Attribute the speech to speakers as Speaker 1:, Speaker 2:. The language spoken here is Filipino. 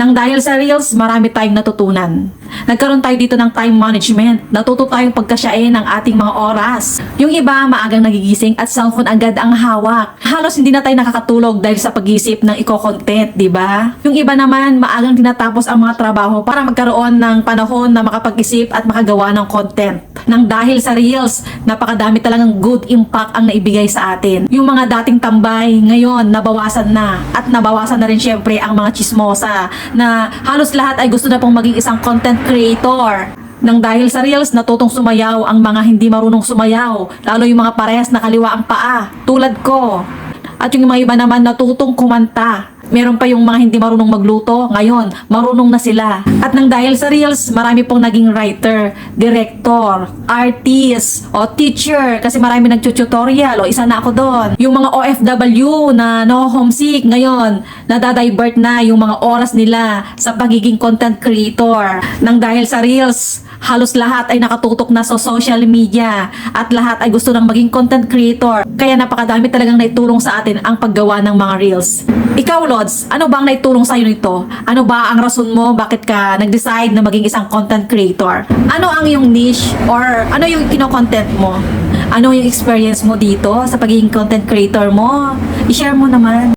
Speaker 1: Nang dahil sa Reels, marami tayong natutunan. Nagkaroon tayo dito ng time management. Natuto tayong pagkasyain ng ating mga oras. Yung iba, maagang nagigising at cellphone agad ang hawak. Halos hindi na tayo nakakatulog dahil sa pag-isip ng eco-content, di ba? Yung iba naman, maagang tinatapos ang mga trabaho para magkaroon ng panahon na makapag-isip at makagawa ng content. Nang dahil sa Reels, napakadami talagang good impact ang naibigay sa atin. Yung mga dating tambay, ngayon, nabawasan na. At nabawasan na rin syempre ang mga chismosa na halos lahat ay gusto na pong maging isang content creator. Nang dahil sa Reels, natutong sumayaw ang mga hindi marunong sumayaw, lalo yung mga parehas na kaliwa ang paa, tulad ko. At yung mga iba naman natutong kumanta. Meron pa yung mga hindi marunong magluto, ngayon, marunong na sila. At nang dahil sa Reels, marami pong naging writer, director, artist, o teacher, kasi marami nagtututorial, o isa na ako doon. Yung mga OFW na no homesick, ngayon, nadadivert na yung mga oras nila sa pagiging content creator. Nang dahil sa Reels, halos lahat ay nakatutok na sa social media at lahat ay gusto nang maging content creator. Kaya napakadami talagang naitulong sa atin ang paggawa ng mga Reels. Ikaw, Lods, ano ba ang naitulong sa'yo nito? Ano ba ang rason mo bakit ka nag-decide na maging isang content creator? Ano ang iyong niche or ano yung kino-content mo? Ano yung experience mo dito sa pagiging content creator mo? I-share mo naman.